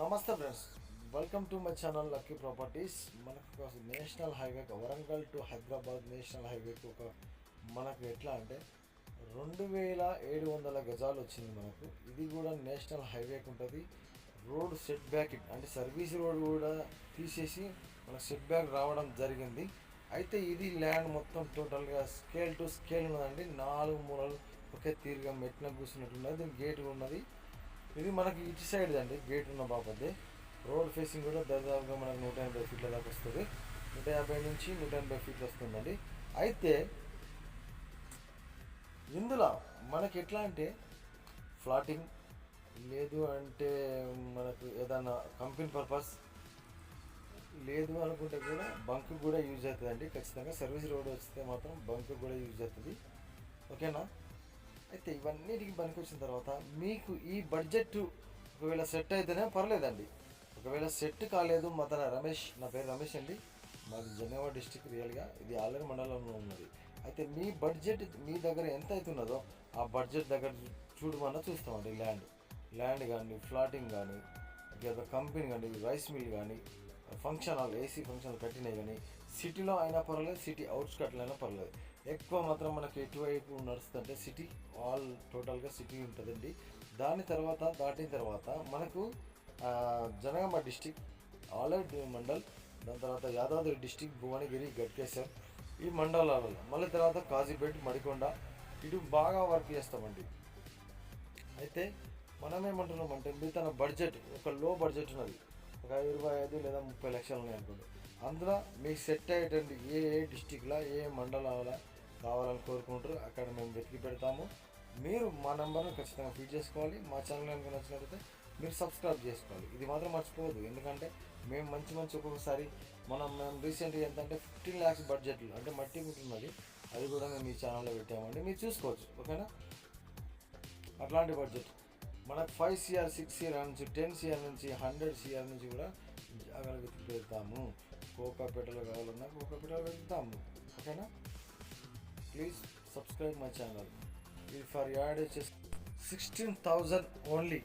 నమస్తే friends. Welcome to my channel lucky properties మనకు ఒక national highway Warangal to Hyderabad national హైవేకి ఒక మనకు ఎట్లా అంటే రెండు వేల ఏడు వందల గజాలు వచ్చింది మనకు. ఇది కూడా నేషనల్ హైవేకి ఉంటుంది. రోడ్ సెట్ బ్యాక్ అంటే సర్వీస్ రోడ్ కూడా తీసేసి మనకు సెట్ బ్యాక్ రావడం జరిగింది. అయితే ఇది ల్యాండ్ మొత్తం టోటల్గా స్కేల్ టు స్కేల్ ఉన్నదండి. నాలుగు మూలలు ఒకే తీరుగా మెట్టిన కూర్చున్నట్టున్నది దీనికి గేట్ ఉన్నది. ఇది మనకి ఇటు సైడ్ అండి గేట్ ఉన్న బాపదే రోడ్ ఫేసింగ్ కూడా దాదాపుగా మనకు నూట ఎనభై ఫీట్ల దాకా వస్తుంది. నూట యాభై నుంచి నూట ఎనభై ఫీట్లు వస్తుందండి. అయితే ఇందులో మనకి ఎట్లా అంటే ఫ్లాటింగ్ లేదు అంటే మనకు ఏదైనా కంపెనీ పర్పస్ లేదు అనుకుంటే కూడా బంక్ కూడా యూజ్ అవుతుందండి. ఖచ్చితంగా సర్వీస్ రోడ్ వస్తే మాత్రం బంక్ కూడా యూజ్ అవుతుంది. ఓకేనా అయితే ఇవన్నిటికి పనికి వచ్చిన తర్వాత మీకు ఈ బడ్జెట్ ఒకవేళ సెట్ అయితేనే పర్లేదండి. ఒకవేళ సెట్ కాలేదు మా తన రమేష్ నా పేరు రమేష్ అండి. మాది జనగామ డిస్టిక్ రియల్గా ఇది ఆలర్ మండలంలో ఉన్నది. అయితే మీ బడ్జెట్ మీ దగ్గర ఎంత అవుతున్నదో ఆ బడ్జెట్ దగ్గర చూడమన్నా చూస్తామండి. ల్యాండ్ ల్యాండ్ కానీ ఫ్లాటింగ్ కానీ లేదా కంపెనీ కానీ రైస్ మిల్ కానీ function hall AC function hall కట్టినాయి కానీ సిటీలో అయినా పర్వాలేదు సిటీ అవుట్స్కట్లో అయినా పర్వాలేదు. ఎక్కువ మాత్రం మనకి ఎటువైపు నడుస్తుందంటే సిటీ ఆల్ టోటల్గా సిటీ ఉంటుందండి. దాని తర్వాత దాటిన తర్వాత మనకు జనగామ డిస్టిక్ ఆలయ మండల్ దాని తర్వాత యాదాద్రి డిస్టిక్ భువనగిరి గట్కేశ్వర్ ఈ మండలాలలో. మళ్ళీ తర్వాత కాజీపేట్ మడికొండ ఇటు బాగా వర్క్ చేస్తామండి. అయితే మనం ఏమంటున్నామంటే మీ తన బడ్జెట్ ఒక లో బడ్జెట్ ఉన్నది. ఒక ఇరవై ఐదు లేదా ముప్పై లక్షలు ఉన్నాయి అనుకోండి. అందులో మీకు సెట్ అయ్యేటువంటి ఏ ఏ డిస్టిక్లో ఏ మండలాల కావాలని కోరుకుంటారు అక్కడ మేము వెతికి పెడతాము. మీరు మా నెంబర్ను ఖచ్చితంగా ఫీడ్ చేసుకోవాలి. మా ఛానల్ కనుక నచ్చినట్లయితే మీరు సబ్స్క్రైబ్ చేసుకోవాలి. ఇది మాత్రం మర్చిపోవద్దు. ఎందుకంటే మేము మంచి మంచి ఒక్కొక్కసారి మనం మేము రీసెంట్గా ఏంటంటే ఫిఫ్టీన్ ల్యాక్స్ బడ్జెట్లో అంటే మట్టి ఉంటున్నది అది కూడా మేము ఈ ఛానల్లో పెట్టామండి. మీరు చూసుకోవచ్చు. ఓకేనా? అట్లాంటి బడ్జెట్. మనకు ఫైవ్ సిఆర్ సిక్స్ సిఆర్ నుంచి టెన్ సిఆర్ నుంచి హండ్రెడ్ సిఆర్ నుంచి కూడా జాగ్రత్తగా పెడతాము. కోకాపేటలో కావాలన్నా కోకాపేటలో పెడతాము. ఓకేనా? ప్లీజ్ సబ్స్క్రైబ్ మై ఛానల్ ఇది ఫర్ యాడ్ వచ్చేసి సిక్స్టీన్ థౌజండ్ ఓన్లీ